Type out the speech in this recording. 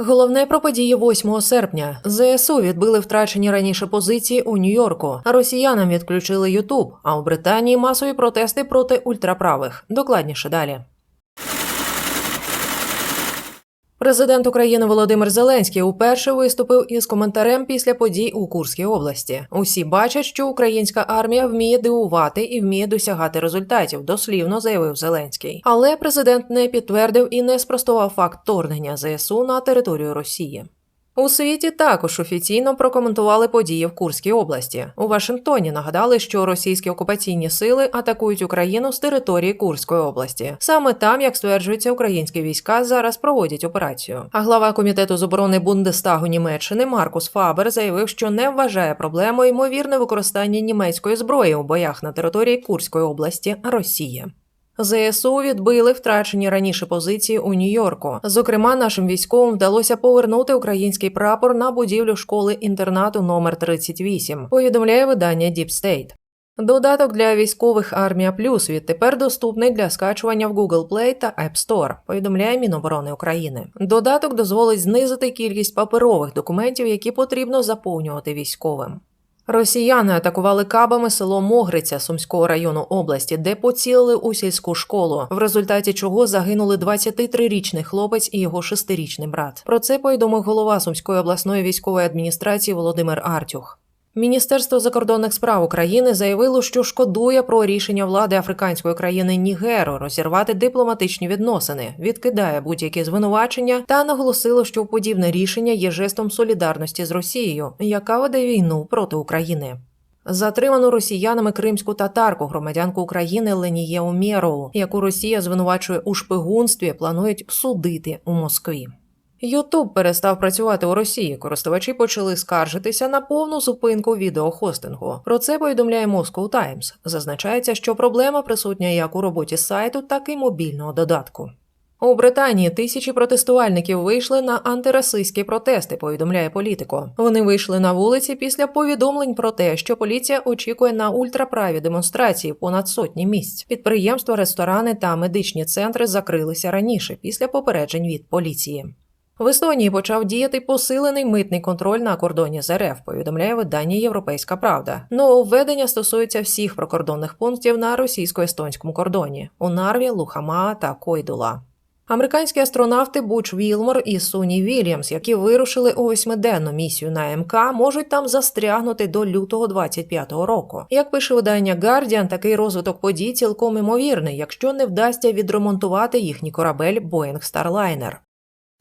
Головне про події 8 серпня. ЗСУ відбили втрачені раніше позиції у Нью-Йорку. Росіянам відключили Ютуб, а у Британії масові протести проти ультраправих. Докладніше далі. Президент України Володимир Зеленський уперше виступив із коментарем після подій у Курській області. Усі бачать, що українська армія вміє дивувати і вміє досягати результатів, дослівно заявив Зеленський. Але президент не підтвердив і не спростував факт вторгнення ЗСУ на територію Росії. У світі також офіційно прокоментували події в Курській області. У Вашингтоні нагадали, що російські окупаційні сили атакують Україну з території Курської області. Саме там, як стверджується, українські війська зараз проводять операцію. А глава комітету з оборони Бундестагу Німеччини Маркус Фабер заявив, що не вважає проблемою ймовірне використання німецької зброї у боях на території Курської області Росії. ЗСУ відбили втрачені раніше позиції у Нью-Йорку. Зокрема, нашим військовим вдалося повернути український прапор на будівлю школи інтернату номер 38, повідомляє видання Deep State. Додаток для військових Армія Плюс відтепер доступний для скачування в Google Play та App Store, повідомляє Міноборони України. Додаток дозволить знизити кількість паперових документів, які потрібно заповнювати військовим. Росіяни атакували кабами село Могриця Сумського району області, де поцілили у сільську школу, в результаті чого загинули 23-річний хлопець і його 6-річний брат. Про це повідомив голова Сумської обласної військової адміністрації Володимир Артюх. Міністерство закордонних справ України заявило, що шкодує про рішення влади африканської країни Нігеру розірвати дипломатичні відносини, відкидає будь-які звинувачення та наголосило, що подібне рішення є жестом солідарності з Росією, яка веде війну проти України. Затриману росіянами кримську татарку, громадянку України Ленієу Мєрову, яку Росія звинувачує у шпигунстві, планують судити у Москві. Ютуб перестав працювати у Росії. Користувачі почали скаржитися на повну зупинку відеохостингу. Про це повідомляє Moscow Times. Зазначається, що проблема присутня як у роботі сайту, так і мобільного додатку. У Британії тисячі протестувальників вийшли на антирасистські протести. Повідомляє політико. Вони вийшли на вулиці після повідомлень про те, що поліція очікує на ультраправі демонстрації понад сотні місць. Підприємства, ресторани та медичні центри закрилися раніше після попереджень від поліції. В Естонії почав діяти посилений митний контроль на кордоні з РФ, повідомляє видання Європейська Правда. Нововведення стосується всіх прикордонних пунктів на російсько-естонському кордоні у Нарві, Лухама та Койдула. Американські астронавти Буч Вілмор і Суні Вільямс, які вирушили у восьмиденну місію на МК, можуть там застрягнути до лютого 25-го року. Як пише видання Guardian, такий розвиток подій цілком імовірний, якщо не вдасться відремонтувати їхній корабель Boeing Starliner.